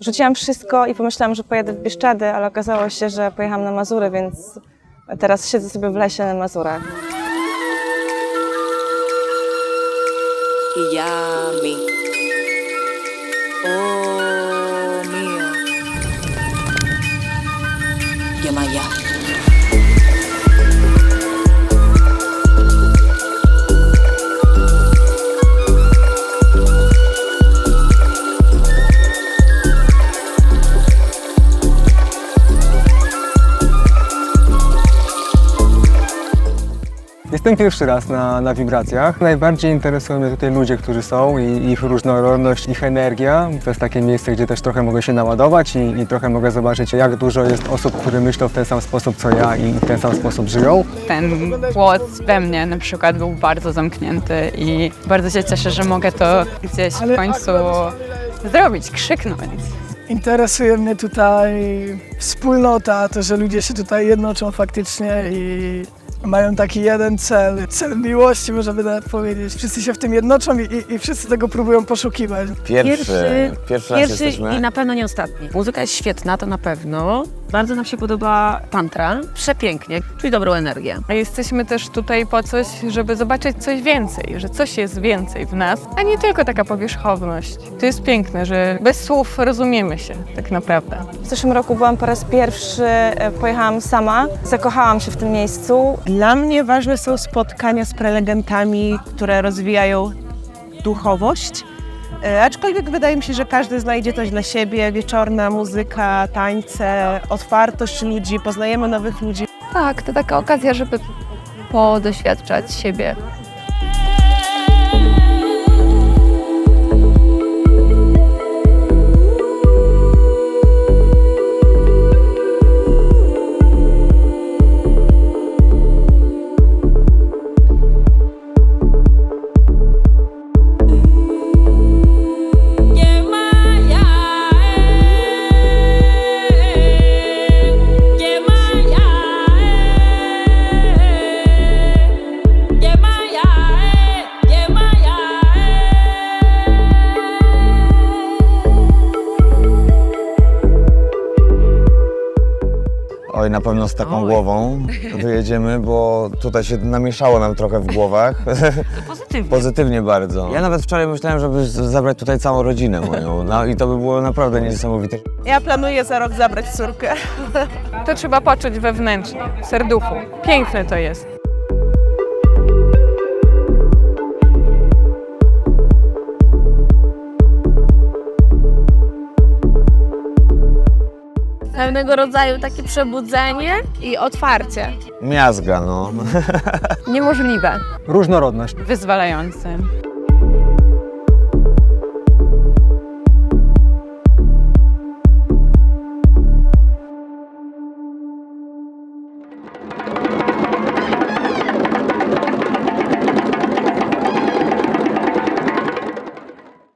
Rzuciłam wszystko i pomyślałam, że pojadę w Bieszczady, ale okazało się, że pojechałam na Mazury, więc teraz siedzę sobie w lesie na Mazurach. Yummy. Oh, mío. Yamaya. Jestem pierwszy raz na, na wibracjach. Najbardziej interesują mnie tutaj ludzie, którzy są i ich różnorodność, ich energia. To jest takie miejsce, gdzie też trochę mogę się naładować i, i trochę mogę zobaczyć, jak dużo jest osób, które myślą w ten sam sposób co ja i w ten sam sposób żyją. ten głos we mnie na przykład był bardzo zamknięty i bardzo się cieszę, że mogę to gdzieś w końcu zrobić, krzyknąć. Interesuje mnie tutaj wspólnota, to, że ludzie się tutaj jednoczą faktycznie i mają taki jeden cel, cel miłości, można by nawet powiedzieć. Wszyscy się w tym jednoczą i, i, i wszyscy tego próbują poszukiwać. Pierwszy, pierwszy, raz Pierwszy jesteśmy. i na pewno nie ostatni. Muzyka jest świetna, to na pewno. Bardzo nam się podoba tantra. Przepięknie, czyli dobrą energię. A jesteśmy też tutaj po coś, żeby zobaczyć coś więcej, że coś jest więcej w nas, a nie tylko taka powierzchowność. To jest piękne, że bez słów rozumiemy się tak naprawdę. W zeszłym roku byłam po raz pierwszy, e, pojechałam sama, zakochałam się w tym miejscu. Dla mnie ważne są spotkania z prelegentami, które rozwijają duchowość. E, Aczkolwiek wydaje mi się, że każdy znajdzie coś dla siebie. Wieczorna muzyka, tańce, otwartość ludzi, poznajemy nowych ludzi. Tak, to taka okazja, żeby podoświadczać siebie. Oj, na pewno z taką głową wyjedziemy, bo tutaj się namieszało nam trochę w głowach. Pozytywnie. Pozytywnie bardzo. Ja nawet wczoraj myślałem, żeby z- zabrać tutaj całą rodzinę moją. No i to by było naprawdę niesamowite. Ja planuję za rok zabrać córkę. To trzeba poczuć wewnętrznie, w serduchu. Piękne to jest. Pewnego rodzaju takie przebudzenie i otwarcie. Miazga, no. Niemożliwe. Różnorodność. Wyzwalające.